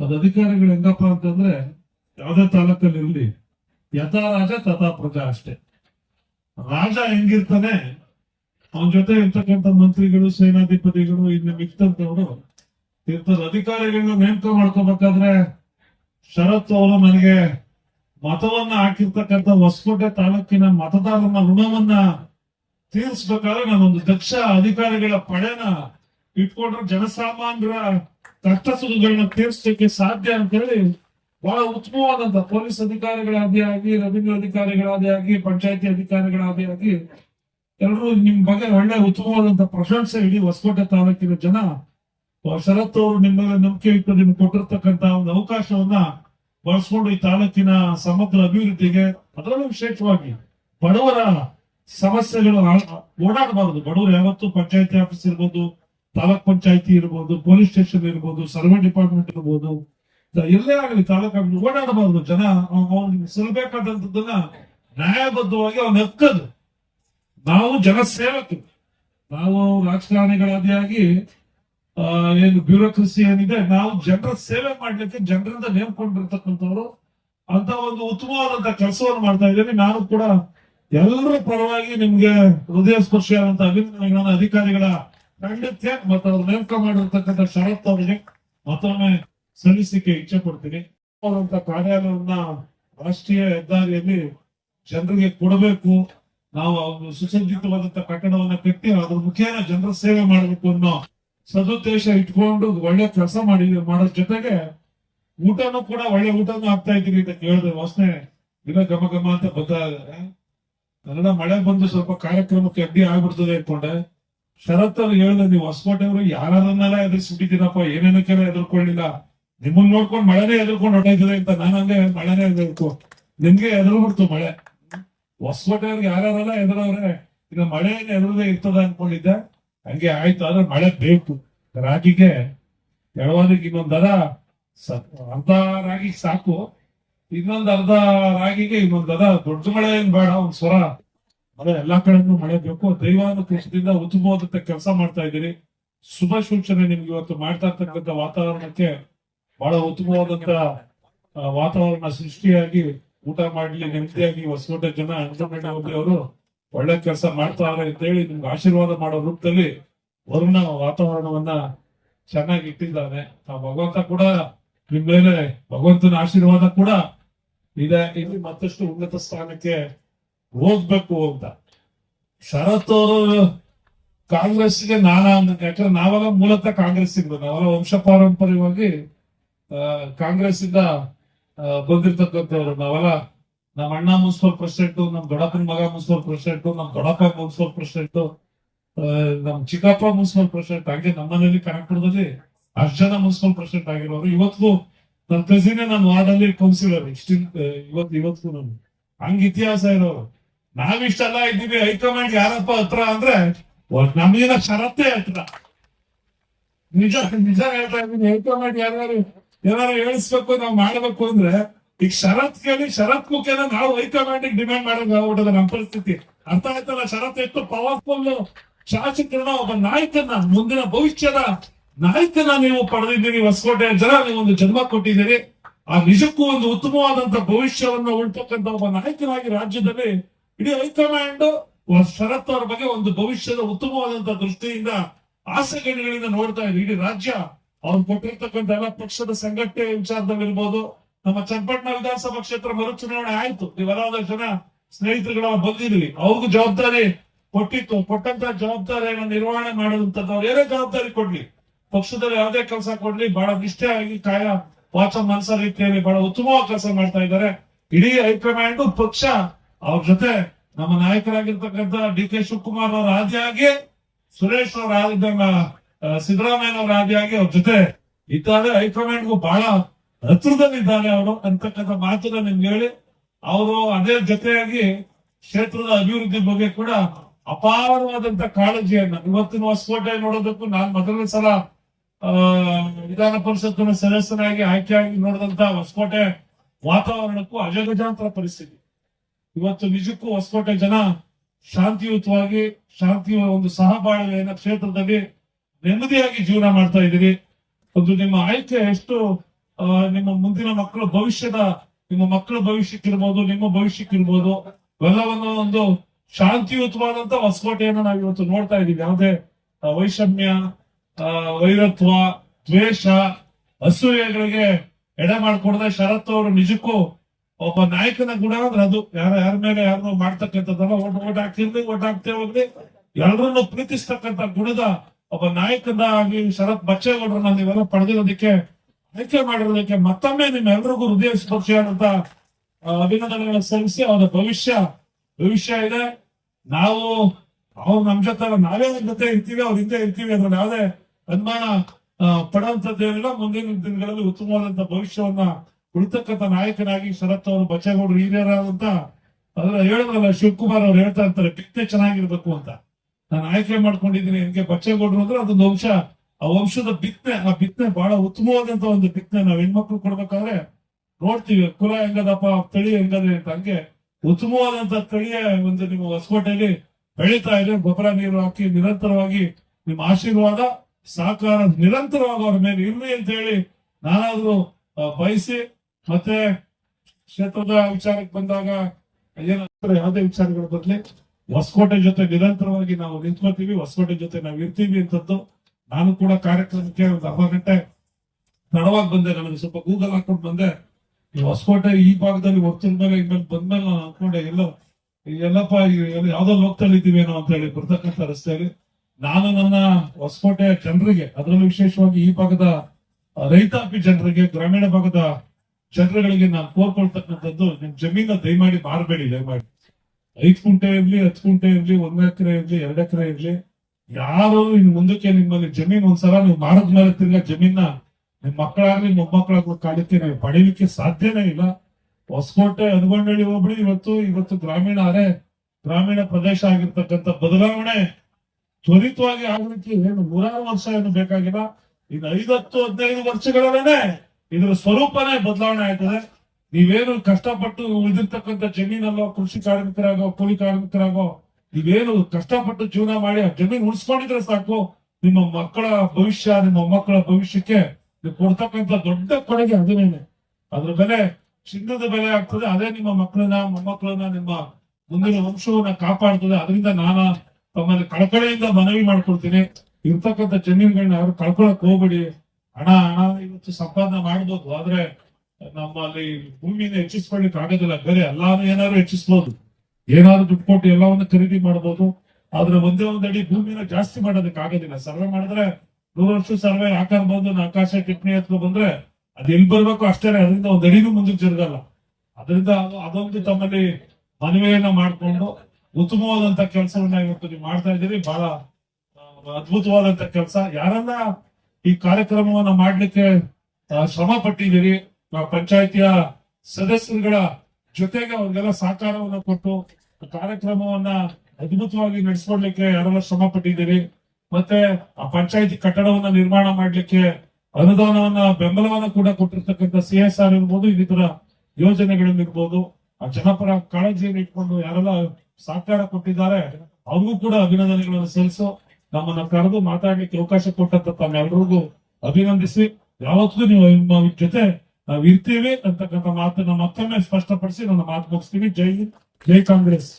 ಅದು ಅಧಿಕಾರಿಗಳು ಹೆಂಗಪ್ಪ ಅಂತಂದ್ರೆ ಯಾವ್ದೇ ತಾಲೂಕಲ್ಲಿ ಇರ್ಲಿ ಯಥಾ ರಾಜ, ತಥಾ ಪ್ರಜಾ ಅಷ್ಟೇ. ರಾಜ ಹೆಂಗಿರ್ತಾನೆ, ಅವನ ಜೊತೆ ಇರ್ತಕ್ಕಂಥ ಮಂತ್ರಿಗಳು, ಸೇನಾಧಿಪತಿಗಳು, ಇನ್ನು ಮಿಕ್ತಂತವ್ರು ಇರ್ತಾರೆ ಅಧಿಕಾರಿಗಳನ್ನ ನೇಮಕ ಮಾಡ್ಕೋಬೇಕಾದ್ರೆ ಶರತ್ ಅವರು ನನಗೆ ಮತವನ್ನ ಹಾಕಿರ್ತಕ್ಕಂಥ ಹೊಸಕೋಟೆ ತಾಲೂಕಿನ ಮತದಾರನ ಋಣವನ್ನ ತೀರಿಸ್ಬೇಕಾದ್ರೆ ನಾನೊಂದು ದಕ್ಷ ಅಧಿಕಾರಿಗಳ ಪಡೆನ ಇಟ್ಕೊಂಡ್ರೆ ಜನಸಾಮಾನ್ಯರ ಕಷ್ಟ ಸುಖಗಳನ್ನ ತೀರಿಸಲಿಕ್ಕೆ ಸಾಧ್ಯ ಅಂತ ಹೇಳಿ ಬಹಳ ಉತ್ತಮವಾದಂತ ಪೊಲೀಸ್ ಅಧಿಕಾರಿಗಳಾದೇ ಆಗಿ ರೆವಿನ್ಯೂ ಅಧಿಕಾರಿಗಳಾದೇ ಆಗಿ ಪಂಚಾಯತಿ ಅಧಿಕಾರಿಗಳಾದೇ ಆಗಿ ಎಲ್ಲರೂ ನಿಮ್ ಬಗ್ಗೆ ಒಳ್ಳೆ ಉತ್ತಮವಾದಂತ ಪ್ರಶಂಸೆ ಇಡೀ ಹೊಸಕೋಟೆ ತಾಲೂಕಿನ ಜನ. ಶರತ್ ಅವರು ನಿಮ್ಮ ಮೇಲೆ ನಂಬಿಕೆ ಇಟ್ಟು ನಿಮ್ಗೆ ಕೊಟ್ಟಿರ್ತಕ್ಕಂತ ಒಂದು ಅವಕಾಶವನ್ನ ಬಳಸ್ಕೊಂಡು ಈ ತಾಲೂಕಿನ ಸಮಗ್ರ ಅಭಿವೃದ್ಧಿಗೆ ಅದರಲ್ಲೂ ವಿಶೇಷವಾಗಿ ಬಡವರ ಸಮಸ್ಯೆಗಳು ಓಡಾಡಬಾರದು. ಬಡವರು ಯಾವತ್ತು ಪಂಚಾಯತಿ ಆಫೀಸ್ ಇರ್ಬೋದು ತಾಲೂಕ್ ಪಂಚಾಯತಿ ಇರ್ಬೋದು, ಪೊಲೀಸ್ ಸ್ಟೇಷನ್ ಇರ್ಬೋದು, ಸರ್ವೆ ಡಿಪಾರ್ಟ್ಮೆಂಟ್ ಇರ್ಬೋದು ಎಲ್ಲೇ ಆಗಲಿ ತಾಲೂಕು ಓಡಾಡಬಾರದು. ಜನ ಅವ್ನಿಗೆ ಸಲ್ಲಬೇಕಾದಂತದನ್ನ ನ್ಯಾಯಬದ್ಧವಾಗಿ ಅವನ ಹಕ್ಕದು ನಾವು ಜನ ಸೇವಕರು. ನಾವು ರಾಜಕಾರಣಿಗಳಾದಿಯಾಗಿ ಏನು ಬ್ಯೂರೋಕ್ರಸಿ ಏನಿದೆ, ನಾವು ಜನರ ಸೇವೆ ಮಾಡ್ಲಿಕ್ಕೆ ಜನರಿಂದ ನೇಮ್ಕೊಂಡಿರ್ತಕ್ಕಂಥವ್ರು ಅಂತ ಒಂದು ಉತ್ತಮವಾದಂತ ಕೆಲಸವನ್ನು ಮಾಡ್ತಾ ಇದ್ದೇನೆ. ನಾನು ಕೂಡ ಎಲ್ಲರೂ ಪರವಾಗಿ ನಿಮ್ಗೆ ಹೃದಯ ಸ್ಪರ್ಶಿಯಾದಂತ ಅಭಿನಂದನೆಗಳನ್ನ, ಅಧಿಕಾರಿಗಳ ಖಂಡಿತ ಮತ್ತು ಅವ್ರು ನೇಮಕ ಮಾಡಿರ್ತಕ್ಕಂಥ ಶರತ್ ಅವರಿಗೆ ಮತ್ತೊಮ್ಮೆ ಸಲ್ಲಿಸಲಿಕ್ಕೆ ಇಚ್ಛೆ ಪಡ್ತೀನಿ. ಕಾರ್ಯಾಲಯವನ್ನ ರಾಷ್ಟ್ರೀಯ ಹೆದ್ದಾರಿಯಲ್ಲಿ ಜನರಿಗೆ ಕೊಡಬೇಕು. ನಾವು ಸುಸಜ್ಜಿತವಾದಂತ ಕಟ್ಟಡವನ್ನ ಕಟ್ಟಿ ಅದ್ರ ಮುಖೇನ ಜನರ ಸೇವೆ ಮಾಡಬೇಕು ಅನ್ನೋ ಸದುದ್ದೇಶ ಇಟ್ಕೊಂಡು ಒಳ್ಳೆ ಕೆಲಸ ಮಾಡಿ ಮಾಡೋದ್ರ ಜೊತೆಗೆ ಊಟನೂ ಕೂಡ ಒಳ್ಳೆ ಊಟನೂ ಆಗ್ತಾ ಇದ್ದೀರಿ ಅಂತ ಕೇಳಿದೆ. ವಾಸನೆ ಇಲ್ಲ ಗಮ ಗಮ ಅಂತ ಇದೆ ಕನ್ನಡ ಮಳೆ ಬಂದು ಸ್ವಲ್ಪ ಕಾರ್ಯಕ್ರಮಕ್ಕೆ ಅಡ್ಡಿ ಆಗ್ಬಿಡ್ತದೆ ಅನ್ಕೊಂಡೆ. ಶರತ್ ಅವ್ರು ಹೇಳಿದೆ, ನೀವು ಹೊಸಕೋಟೆ ಅವರು ಯಾರನ್ನೆಲ್ಲ ಎದುರಿಸ್ಬಿಟ್ಟಿದ್ದೀರಪ್ಪ ಏನೇನಕ್ಕೆಲ್ಲ ಎದುರ್ಕೊಳ್ಳಿಲ್ಲ. ನಿಮ್ಮನ್ನ ನೋಡ್ಕೊಂಡು ಮಳೆನೇ ಎದುರ್ಕೊಂಡು ಹೊಡೆದಿದೆ ಅಂತ ನಾನು ಹಂಗೆ ಮಳೆನೇ ಎದುರ್ಕೊ ನಿಮ್ಗೆ ಎದುರ್ಬಿಡ್ತು ಮಳೆ. ಹೊಸಕೋಟೆ ಅವ್ರಿಗೆ ಯಾರನ್ನೆಲ್ಲ ಎದುರವ್ರೆ, ಈಗ ಮಳೆ ಎದುರದೇ ಇರ್ತದ ಅನ್ಕೊಂಡಿದ್ದೆ. ಹಂಗೆ ಆಯ್ತು, ಆದ್ರೆ ಮಳೆ ಬೇಕು. ರಾಗಿಗೆ ಎಳವಾದಿಗೆ ಇನ್ನೊಂದು ದರ ಸ- ಅರ್ಧ ರಾಗಿ ಸಾಕು. ಇನ್ನೊಂದ್ ಅರ್ಧ ರಾಗಿಗೆ ಇನ್ನೊಂದು ದರ ದೊಡ್ಡ ಮಳೆ ಏನ್ ಬೇಡ, ಒಂದ್ ಸ್ವರ. ಮಳೆ ಎಲ್ಲಾ ಕಡೆನೂ ಮಳೆ ಬೇಕು. ದೈವಾನುಕೃಷ್ಟದಿಂದ ಉತ್ತಮವಾದಂತ ಕೆಲಸ ಮಾಡ್ತಾ ಇದ್ದೀರಿ. ಶುಭ ಸೂಚನೆ ನಿಮ್ಗೆ ಇವತ್ತು ಮಾಡ್ತಾ ಇರ್ತಕ್ಕಂಥ ವಾತಾವರಣಕ್ಕೆ ಬಹಳ ಉತ್ತಮವಾದಂತ ವಾತಾವರಣ ಸೃಷ್ಟಿಯಾಗಿ ಊಟ ಮಾಡ್ಲಿ, ನೆಮ್ಮದಿಯಾಗಿ ಹೊಸಕೋಟೆ ಜನ ಅಂಜಮೇಡ ಅವರು ಒಳ್ಳೆ ಕೆಲಸ ಮಾಡ್ತಾರೆ ಅಂತ ಹೇಳಿ ನಿಮ್ಗೆ ಆಶೀರ್ವಾದ ಮಾಡೋ ರೂಪದಲ್ಲಿ ವರುಣ ವಾತಾವರಣವನ್ನ ಚೆನ್ನಾಗಿ ಇಟ್ಟಿದ್ದಾನೆ. ಆ ಭಗವಂತ ಕೂಡ ನಿಮ್ ಮೇಲೆ ಭಗವಂತನ ಆಶೀರ್ವಾದ ಕೂಡ ಇದೆ. ಇಲ್ಲಿ ಮತ್ತಷ್ಟು ಉನ್ನತ ಸ್ಥಾನಕ್ಕೆ ಹೋಗ್ಬೇಕು ಅಂತ. ಶರತ್ ಅವರು ಕಾಂಗ್ರೆಸ್ಗೆ ನಾನಾ ಯಾಕಂದ್ರೆ ನಾವೆಲ್ಲ ಮೂಲತಃ ಕಾಂಗ್ರೆಸ್ ನಾವೆಲ್ಲ ವಂಶ ಪಾರಂಪರ್ಯವಾಗಿ ಕಾಂಗ್ರೆಸ್ ಇಂದ ಬಂದಿರ್ತಕ್ಕಂಥವ್ರು. ನಾವೆಲ್ಲ ನಮ್ಮ ಅಣ್ಣ ಮುನ್ಸಿಪಲ್ ಪ್ರೆಸಿಡೆಂಟ್ ನಮ್ ದೊಡ್ಡಪ್ಪನ ಮಗ ಮುನ್ಸಿಪಲ್ ಪ್ರೆಸಿಡೆಂಟ್ ನಮ್ ದೊಡ್ಡಪ್ಪ ಮುನ್ಸಿಪಲ್ ಪ್ರೆಸಿಡೆಂಟ್ ನಮ್ ಚಿಕ್ಕಪ್ಪ ಮುನ್ಸಿಪಲ್ ಪ್ರೆಸಿಡೆಂಟ್ ಹಾಗೆ ನಮ್ಮನೇಲಿ ಕನಕಪುರದಲ್ಲಿ ಅಷ್ಟು ಜನ ಮುನ್ಸಿಪಲ್ ಪ್ರೆಸಿಡೆಂಟ್ ಆಗಿರೋರು. ಇವತ್ತು ನನ್ನ ಕಸಿನೇ ನಾನು ವಾರ್ಡ್ ಅಲ್ಲಿ ಕೌನ್ಸಿಲರ್ ಇಷ್ಟಿನ್ ಇವತ್ತು ಇವತ್ತು ನಾನು ಹಂಗ ಇತಿಹಾಸ ಇರೋರು. ನಾವಿಷ್ಟೆಲ್ಲ ಇದ್ದೀವಿ, ಹೈಕಮಾಂಡ್ ಯಾರಪ್ಪ ಹತ್ರ ಅಂದ್ರೆ ನಮ್ಗಿನ ಷರತ್ತೇ ಹತ್ರ. ನಿಜ ನಿಜ ಹೇಳ್ತಾ ಇದ್ದೀನಿ, ಹೈಕಮಾಂಡ್ ಯಾರು ಏನಾರು ಹೇಳಿಸ್ಬೇಕು, ನಾವು ಮಾಡಬೇಕು ಅಂದ್ರೆ, ಈಗ ಶರತ್ ಕೇಳಿ ಶರತ್ ಮುಖೇನ ನಾವು ಹೈಕಮಾಂಡ್ ಡಿಮ್ಯಾಂಡ್ ಮಾಡೋದು ನಮ್ಮ ಪರಿಸ್ಥಿತಿ. ಅರ್ಥ ಆಯ್ತಲ್ಲ ಶರತ್ ಎಷ್ಟು ಪವರ್ಫುಲ್ ಶಾಸಕರನ್ನ, ಒಬ್ಬ ನಾಯಕನ ಮುಂದಿನ ಭವಿಷ್ಯದ ನಾಯಕನ ನೀವು ಪಡೆದಿದ್ದೀರಿ, ಹೊಸಕೋಟೆಯ ಜನ, ನೀವು ಒಂದು ಜನ್ಮ ಕೊಟ್ಟಿದ್ದೀರಿ. ಆ ನಿಜಕ್ಕೂ ಒಂದು ಉತ್ತಮವಾದಂತ ಭವಿಷ್ಯವನ್ನ ಉಳ್ತಕ್ಕಂತ ಒಬ್ಬ ನಾಯಕನಾಗಿ ರಾಜ್ಯದಲ್ಲಿ ಇಡೀ ಹೈಕಮಾಂಡ್ ಶರತ್ ಅವರ ಬಗ್ಗೆ ಒಂದು ಭವಿಷ್ಯದ ಉತ್ತಮವಾದಂತ ದೃಷ್ಟಿಯಿಂದ ಆಸೆಗಳಿಂದ ನೋಡ್ತಾ ಇದೆ ಇಡೀ ರಾಜ್ಯ ಅವ್ರು ಕೊಟ್ಟಿರ್ತಕ್ಕಂಥ ಎಲ್ಲ ಪಕ್ಷದ ಸಂಘಟನೆ ವಿಚಾರದಲ್ಲಿರ್ಬೋದು. ನಮ್ಮ ಚನ್ನಪಟ್ಟಣ ವಿಧಾನಸಭಾ ಕ್ಷೇತ್ರ ಮರುಚುನಾವಣೆ ಆಯ್ತು. ನೀವೆಲ್ಲ ಜನ ಸ್ನೇಹಿತರುಗಳೆಲ್ಲ ಬಂದಿದ್ವಿ. ಅವ್ರಿಗೂ ಜವಾಬ್ದಾರಿ ಕೊಟ್ಟಿತ್ತು. ಕೊಟ್ಟಂತ ಜವಾಬ್ದಾರಿಯನ್ನು ನಿರ್ವಹಣೆ ಮಾಡೋದಂತದ್ದು ಅವ್ರು ಏನೇ ಜವಾಬ್ದಾರಿ ಕೊಡ್ಲಿ. ಪಕ್ಷದಲ್ಲಿ ಯಾವುದೇ ಕೆಲಸ ಕೊಡ್ಲಿ. ಬಹಳ ನಿಷ್ಠೆಯಾಗಿ ಕಾಯ, ವಾಚ ಮನಸ ರೀತಿಯಲ್ಲಿ ಬಹಳ ಉತ್ತಮವಾಗಿ ಕೆಲಸ ಮಾಡ್ತಾ ಇದ್ದಾರೆ. ಇಡೀ ಹೈಕಮಾಂಡ್ ಪಕ್ಷ ಅವ್ರ ಜೊತೆ ನಮ್ಮ ನಾಯಕರಾಗಿರ್ತಕ್ಕಂಥ ಡಿ ಕೆ ಶಿವಕುಮಾರ್ ಅವರ ಆದಿಯಾಗಿ ಸುರೇಶ್ ಅವರ ಆದ ಸಿದ್ದರಾಮಯ್ಯ ಅವರ ಆದಿಯಾಗಿ ಅವ್ರ ಜೊತೆ ಇದ್ದಾರೆ. ಹೈಕಮಾಂಡ್ಗೂ ಬಹಳ ಹತ್ರದಲ್ಲಿದ್ದಾರೆ ಅವರು ಅಂತಕ್ಕಂಥ ಮಾತನ್ನ ನಿಮ್ಗೆ ಹೇಳಿ. ಅವರು ಅದೇ ಜೊತೆಯಾಗಿ ಕ್ಷೇತ್ರದ ಅಭಿವೃದ್ಧಿ ಬಗ್ಗೆ ಕೂಡ ಅಪಾರವಾದಂತ ಕಾಳಜಿಯನ್ನ ಇವತ್ತಿನ ಹೊಸಕೋಟೆ ನೋಡೋದಕ್ಕೂ ನಾನ್ ಮೊದಲನೇ ಸಲ ವಿಧಾನ ಪರಿಷತ್ತಿನ ಸದಸ್ಯನಾಗಿ ಆಯ್ಕೆಯಾಗಿ ನೋಡಿದಂತ ಹೊಸಕೋಟೆ ವಾತಾವರಣಕ್ಕೂ ಅಜಗಜಾಂತರ ಪರಿಸ್ಥಿತಿ. ಇವತ್ತು ನಿಜಕ್ಕೂ ಹೊಸಕೋಟೆ ಜನ ಶಾಂತಿಯುತವಾಗಿ, ಶಾಂತಿಯ ಒಂದು ಸಹಬಾಳ್ವೆಯ ಕ್ಷೇತ್ರದಲ್ಲಿ ನೆಮ್ಮದಿಯಾಗಿ ಜೀವನ ಮಾಡ್ತಾ ಇದ್ದೀರಿ. ಒಂದು ನಿಮ್ಮ ಆಯ್ಕೆ ಎಷ್ಟು? ನಿಮ್ಮ ಮುಂದಿನ ಮಕ್ಕಳ ಭವಿಷ್ಯದ, ನಿಮ್ಮ ಮಕ್ಕಳ ಭವಿಷ್ಯಕ್ಕಿರ್ಬೋದು, ನಿಮ್ಮ ಭವಿಷ್ಯಕ್ಕಿರ್ಬೋದು, ಎಲ್ಲವನ್ನು ಒಂದು ಶಾಂತಿಯುತವಾದಂತ ಹೊಸಕೋಟೆಯನ್ನ ನಾವು ಇವತ್ತು ನೋಡ್ತಾ ಇದೀವಿ ಯಾವುದೇ ವೈಷಮ್ಯ ವೈರತ್ವ, ದ್ವೇಷ, ಅಸೂಯೆಗಳಿಗೆ ಎಡೆ ಮಾಡಿಕೊಡದೆ ಶರತ್ ಅವರು ನಿಜಕ್ಕೂ ಒಬ್ಬ ನಾಯಕನ ಗುಣ ಅಂದ್ರೆ ಅದು. ಯಾರ ಯಾರ ಮೇಲೆ ಯಾರು ಮಾಡ್ತಕ್ಕಂಥದ್ದಲ್ಲ, ಓಟ್ ಓಟ್ ಹಾಕ್ತಿರ್ಲಿ, ಓಟ್ ಹಾಕ್ತೇವೆ ಹೋಗ್ಲಿ. ಎಲ್ಲರನ್ನು ಪ್ರೀತಿಸ್ತಕ್ಕಂಥ ಗುಣದ ಒಬ್ಬ ನಾಯಕನ ಆಗಿ ಶರತ್ ಬಚ್ಚೇಗೌಡರನ್ನ ನೀವೆಲ್ಲ ಪಡೆದಿರೋದಕ್ಕೆ ಆಯ್ಕೆ ಮಾಡಿರೋದಕ್ಕೆ ಮತ್ತೊಮ್ಮೆ ನಿಮ್ಮೆಲ್ಲರಿಗೂ ಹೃದಯ ಸ್ಪರ್ಶಿಯಾದಂತ ಅಭಿನಂದನೆಗಳನ್ನ ಸಲ್ಲಿಸಿ ಅವರ ಭವಿಷ್ಯ ಭವಿಷ್ಯ ಇದೆ. ನಾವು ಅವ್ರು ನಮ್ ಜೊತೆ ನಾವೇ ಜೊತೆ ಇರ್ತೀವಿ, ಅವ್ರ ಹಿಂದೆ ಇರ್ತೀವಿ ಅಂದ್ರೆ ಯಾವುದೇ ಅನುಮಾನ ಪಡುವಂತದ್ದೇನಿಲ್ಲ ಮುಂದಿನ ದಿನಗಳಲ್ಲಿ ಉತ್ತಮವಾದಂತ ಭವಿಷ್ಯವನ್ನ ಉಳಿತಕ್ಕಂತ ನಾಯಕನಾಗಿ ಶರತ್ ಅವರು, ಬಚ್ಚೇಗೌಡರು ಹಿರಿಯರಾದಂತ ಅದ್ರ ಹೇಳಿದ್ರಲ್ಲ, ಶಿವಕುಮಾರ್ ಅವ್ರು ಹೇಳ್ತಾ ಇರ್ತಾರೆ, ಪಿತ್ತೆ ಚೆನ್ನಾಗಿರ್ಬೇಕು ಅಂತ. ನಾನು ಆಯ್ಕೆ ಮಾಡ್ಕೊಂಡಿದ್ದೀನಿ ನಿಮ್ಗೆ ಬಚ್ಚೇಗೌಡರು ಅಂದ್ರೆ ಅದೊಂದು ವಂಶ. ಆ ವಂಶದ ಬಿತ್ತನೆ ಆ ಬಿತ್ತನೆ ಬಹಳ ಉತ್ತಮವಾದಂತ ಒಂದು ಬಿತ್ತನೆ ನಾವ್ ಹೆಣ್ಮಕ್ಳು ಕೊಡ್ಬೇಕಾದ್ರೆ ನೋಡ್ತೀವಿ, ಕುಲ ಹೆಂಗದಪ್ಪ, ತಳಿ ಹೆಂಗದೆ ಅಂತ. ಹಂಗೆ ಉತ್ತಮವಾದಂತ ತಳಿಯ ಒಂದು ನಿಮ್ಮ ಹೊಸಕೋಟೆಯಲ್ಲಿ ಬೆಳೀತಾ ಇದೆ. ಗೊಬ್ಬರ ನೀರು ಹಾಕಿ ನಿರಂತರವಾಗಿ ನಿಮ್ಮ ಆಶೀರ್ವಾದ ಸಾಕಾರ ನಿರಂತರವಾಗಿ ಅವ್ರ ಮೇಲೆ ಇರ್ಲಿ ಅಂತ ಹೇಳಿ ನಾನಾದ್ರೂ ಬಯಸಿ ಮತ್ತೆ ಕ್ಷೇತ್ರದ ವಿಚಾರಕ್ಕೆ ಬಂದಾಗ ಏನಾದ್ರೆ ಯಾವುದೇ ವಿಚಾರಗಳು ಬರ್ಲಿ. ಹೊಸಕೋಟೆ ಜೊತೆ ನಿರಂತರವಾಗಿ ನಾವು ನಿಂತ್ಕೋತೀವಿ ಹೊಸಕೋಟೆ ಜೊತೆ ನಾವು ಇರ್ತೀವಿ ಅಂತದ್ದು ನಾನು ಕೂಡ ಕಾರ್ಯಕ್ರಮಕ್ಕೆ ಒಂದು ಅರ್ಧ ಗಂಟೆ ತಡವಾಗಿ ಬಂದೆ. ನನಗೆ ಸ್ವಲ್ಪ ಗೂಗಲ್ ಹಾಕೊಂಡು ಬಂದೆ. ಈ ಹೊಸಕೋಟೆ ಈ ಭಾಗದಲ್ಲಿ ಹೊರತಿನ ಮೇಲೆ ಇನ್ಮೇಲೆ ಬಂದ್ಮೇಲೆ ನಾನು ಅನ್ಕೊಂಡೆ ಎಲ್ಲೋ, ಎಲ್ಲಪ್ಪ ಯಾವ್ದೋ ಲೋಕದಲ್ಲಿ ಇದ್ದೀವೇನೋ ಅಂತ ಹೇಳಿ ಬರ್ತಕ್ಕಂಥ ರಸ್ತೆಯಲ್ಲಿ ನಾನು ನನ್ನ ಹೊಸಕೋಟೆ ಜನರಿಗೆ, ಅದರಲ್ಲೂ ವಿಶೇಷವಾಗಿ ಈ ಭಾಗದ ರೈತಾಪಿ ಜನರಿಗೆ, ಗ್ರಾಮೀಣ ಭಾಗದ ಜನರುಗಳಿಗೆ ನಾನು ಕೋರ್ಕೊಳ್ತಕ್ಕಂಥದ್ದು ನಿಮ್ ಜಮೀನ ದಯಮಾಡಿ ಮಾರಬೇಡಿ, ದಯಮಾಡಿ. ಐದ್ ಕುಂಟೆ ಇರ್ಲಿ, ಹತ್ತು ಕುಂಟೆ ಇರ್ಲಿ, ಒಂದ್ ಎಕರೆ ಇರ್ಲಿ, ಎರಡ್ ಎಕರೆ ಇರ್ಲಿ, ಯಾರು ಇನ್ ಮುಂದಕ್ಕೆ ನಿಮ್ಮಲ್ಲಿ ಜಮೀನ್ ಒಂದ್ಸಲ ನೀವು ಮಾರದ ಮೇಲೆ ತಿರ್ಗ ಜಮೀನ ನಿಮ್ ಮಕ್ಕಳಾಗ್ಲಿ ಮೊಮ್ಮಕ್ಕಳಾಗ್ಲಿ ಕಾಲಿಕ್ಕೆ ನೀವು ಪಡೀಲಿಕ್ಕೆ ಸಾಧ್ಯನೇ ಇಲ್ಲ. ಹೊಸಕೋಟೆ ಅನುಗೊಂಡಳ್ಳಿ ಹೋಗ್ಬಿಡಿ. ಇವತ್ತು ಇವತ್ತು ಗ್ರಾಮೀಣ ಅರೆ, ಗ್ರಾಮೀಣ ಪ್ರದೇಶ ಆಗಿರ್ತಕ್ಕಂಥ ಬದಲಾವಣೆ ತ್ವರಿತವಾಗಿ ಆಗ್ಲಿಕ್ಕೆ ಏನು ನೂರಾರು ವರ್ಷ ಏನು ಬೇಕಾಗಿಲ್ಲ. ಇನ್ನು ಐದತ್ತು ಹದಿನೈದು ವರ್ಷಗಳಲ್ಲೇ ಇದರ ಸ್ವರೂಪನೇ ಬದಲಾವಣೆ ಆಯ್ತದೆ. ನೀವೇನು ಕಷ್ಟಪಟ್ಟು ಉಳಿದಿರ್ತಕ್ಕಂಥ ಜಮೀನಲ್ಲೋ, ಕೃಷಿ ಕಾರ್ಮಿಕರಾಗೋ, ಕೂಲಿ ಕಾರ್ಮಿಕರಾಗೋ, ನೀವೇನು ಕಷ್ಟಪಟ್ಟು ಜೀವನ ಮಾಡಿ ಆ ಜಮೀನು ಉಳಿಸ್ಕೊಂಡಿದ್ರೆ ಸಾಕು. ನಿಮ್ಮ ಮಕ್ಕಳ ಭವಿಷ್ಯ, ನಿಮ್ಮ ಮಕ್ಕಳ ಭವಿಷ್ಯಕ್ಕೆ ನೀವು ಕೊಡ್ತಕ್ಕಂಥ ದೊಡ್ಡ ಕೊಡುಗೆ ಅದನ್ನೇನೆ ಅದ್ರ ಬೆಲೆ ಚಿನ್ನದ ಬೆಲೆ ಆಗ್ತದೆ. ಅದೇ ನಿಮ್ಮ ಮಕ್ಕಳನ್ನ, ಮೊಮ್ಮಕ್ಕಳನ್ನ, ನಿಮ್ಮ ಮುಂದಿನ ವಂಶವನ್ನ ಕಾಪಾಡ್ತದೆ. ಅದರಿಂದ ನಾನು ತಮ್ಮಲ್ಲಿ ಕಳಕಳಿಯಿಂದ ಮನವಿ ಮಾಡ್ಕೊಳ್ತೀನಿ. ಇರ್ತಕ್ಕಂಥ ಜಮೀನುಗಳನ್ನ ಯಾರು ಕಳ್ಕೊಳಕ್ ಹೋಗ್ಬೇಡಿ. ಹಣ ಹಣ ಇವತ್ತು ಸಂಪಾದನೆ ಮಾಡ್ಬೋದು, ಆದ್ರೆ ನಮ್ಮಲ್ಲಿ ಭೂಮಿನ ಹೆಚ್ಚಿಸ್ಕೊಳ್ಳಿಕ್ ಆಗೋದಿಲ್ಲ. ಬೇರೆ ಎಲ್ಲಾನು ಏನಾದ್ರು ಹೆಚ್ಚಿಸ್ಬೋದು. ಏನಾದ್ರು ದುಡ್ಡು ಕೊಟ್ಟು ಎಲ್ಲವನ್ನು ಖರೀದಿ ಮಾಡ್ಬೋದು. ಆದ್ರೆ ಒಂದೇ ಒಂದ್ ಅಡಿ ಭೂಮಿನ ಜಾಸ್ತಿ ಮಾಡೋದಕ್ಕೆ ಆಗೋದಿಲ್ಲ. ಸರ್ವೆ ಮಾಡಿದ್ರೆ ನೂರು ವರ್ಷ ಸರ್ವೆ ಬಂದು ಆಕಾಶ ಟಿಪ್ಪಣಿ ಎತ್ಕೊ ಬಂದ್ರೆ ಅದ್ ಎಲ್ಲಿ ಬರ್ಬೇಕು ಅಷ್ಟೇ, ಅದರಿಂದ ಒಂದ್ ಅಡಿನೂ ಮುಂದಕ್ಕೆ ಜರುಗಲ್ಲ. ಅದರಿಂದ ಅದು- ಅದೊಂದು ತಮ್ಮಲ್ಲಿ ಮನವಿಯನ್ನ ಮಾಡ್ಕೊಂಡು ಉತ್ತಮವಾದಂತ ಕೆಲಸವನ್ನ ಇವತ್ತು ನೀವು ಮಾಡ್ತಾ ಇದ್ದೀರಿ. ಬಹಳ ಅದ್ಭುತವಾದಂತ ಕೆಲಸ. ಯಾರನ್ನ ಈ ಕಾರ್ಯಕ್ರಮವನ್ನ ಮಾಡಲಿಕ್ಕೆ ಶ್ರಮ ಪಟ್ಟಿದ್ದೀರಿ. ಆ, ಪಂಚಾಯಿತಿಯ ಸದಸ್ಯರುಗಳ ಜೊತೆಗೆ ಅವ್ರಿಗೆಲ್ಲ ಸಹಕಾರವನ್ನು ಕೊಟ್ಟು ಕಾರ್ಯಕ್ರಮವನ್ನ ಅದ್ಭುತವಾಗಿ ನಡೆಸ್ಕೊಡ್ಲಿಕ್ಕೆ ಯಾರೆಲ್ಲ ಶ್ರಮ ಪಟ್ಟಿದ್ದೀರಿ. ಮತ್ತೆ ಆ ಪಂಚಾಯತಿ ಕಟ್ಟಡವನ್ನ ನಿರ್ಮಾಣ ಮಾಡ್ಲಿಕ್ಕೆ ಅನುದಾನವನ್ನ ಬೆಂಬಲವನ್ನ ಕೂಡ ಕೊಟ್ಟಿರ್ತಕ್ಕಂಥ ಸಿ ಎಸ್ ಆರ್ ಇರ್ಬೋದು ಇನ್ನಿತರ ಯೋಜನೆಗಳಿರ್ಬೋದು. ಆ ಜನಪರ ಕಾಳಜಿಯನ್ನು ಇಟ್ಕೊಂಡು ಯಾರೆಲ್ಲ ಸಹಕಾರ ಕೊಟ್ಟಿದ್ದಾರೆ ಅವ್ರಿಗೂ ಕೂಡ ಅಭಿನಂದನೆಗಳನ್ನು ಸಲ್ಲಿಸು. ನಮ್ಮನ್ನ ಕರೆದು ಮಾತಾಡ್ಲಿಕ್ಕೆ ಅವಕಾಶ ಕೊಟ್ಟಂತ ತಮ್ಮೆಲ್ಲರಿಗೂ ಅಭಿನಂದಿಸಿ, ಯಾವತ್ತೂ ನೀವು ನಿಮ್ಮ ಜೊತೆ ನಾವು ಇರ್ತೀವಿ ಅಂತಕ್ಕಂಥ ಮಾತನ್ನ ಮತ್ತೊಮ್ಮೆ ಸ್ಪಷ್ಟಪಡಿಸಿ ನನ್ನ ಮಾತು ಮುಗಿಸ್ತೀವಿ ಜೈ ಜೈ ಕಾಂಗ್ರೆಸ್.